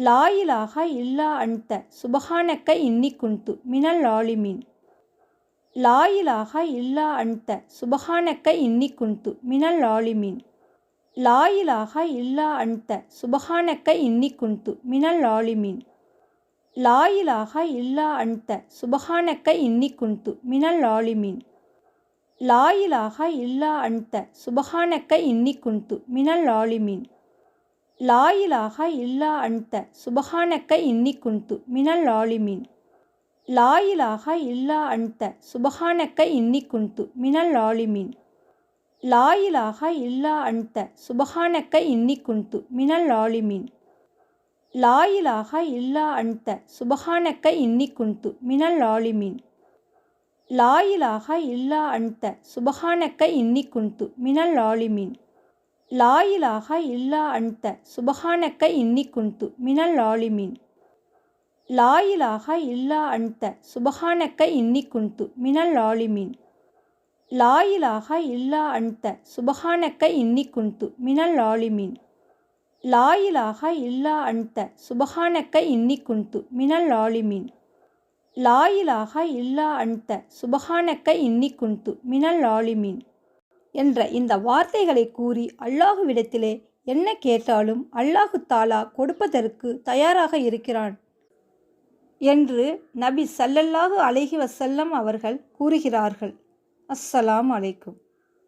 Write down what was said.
லாயிலாக இல்லா அன்த சுபஹானக்க இன்னி குந்து மினல் ஆலிமீன் லாயிலாக இல்லா அன்த சுபஹானக்க இன்னி குந்து மினல் ஆலிமீன் லாயிலாக இல்லா அன்த சுபஹானக்க இன்னி குந்து மினல் ஆலிமீன் லாயிலாக இல்லா அன்த சுபஹானக்க இன்னி குந்து மினல் ஆலிமீன் லாயிலாக இல்லா அன்த சுபஹானக்க இன்னி குந்து மினல் ஆலிமீன் லாயிலாக இல்லா அன்த சுபஹானக்க இன்னி குந்து மினல் ஆலிமீன் லாயிலாக இல்லா அன்த சுபஹானக்க இன்னி குந்து மினல் ஆலிமீன் லாயிலாக இல்லா அன்த சுபஹானக்க இன்னி குந்து மினல் ஆலிமீன் லாயிலாக இல்லா அன்த சுபஹானக்க இன்னி குந்து மினல் ஆலிமீன் லாயிலாக இல்லா அன்த சுபஹானக்க இன்னி குந்து மினல் ஆலிமீன் லாயிலாக இல்லா அன்த சுபஹானக்க இன்னி குந்து மினல் ஆலிமீன் லாயிலாக இல்லா அன்த சுபஹானக்க இன்னி குந்து மினல் ஆலிமீன் லாயிலாக இல்லா அன்த சுபஹானக்க இன்னி குந்து மினல் ஆலிமீன் லாயிலாக இல்லா அன்த சுபஹானக்க இன்னி குந்து மினல் ஆலிமீன் லாயிலாக இல்லா அன்த சுபஹானக்க இன்னி குந்து மினல் ஆலிமீன் என்ற இந்த வார்த்தைகளை கூறி அல்லாஹுவிடத்திலே என்ன கேட்டாலும் அல்லாஹு தாலா கொடுப்பதற்கு தயாராக இருக்கிறான் என்று நபி சல்லல்லாஹு அலஹி வசல்லம் அவர்கள் கூறுகிறார்கள். அஸ்ஸலாம் அலைக்கும்.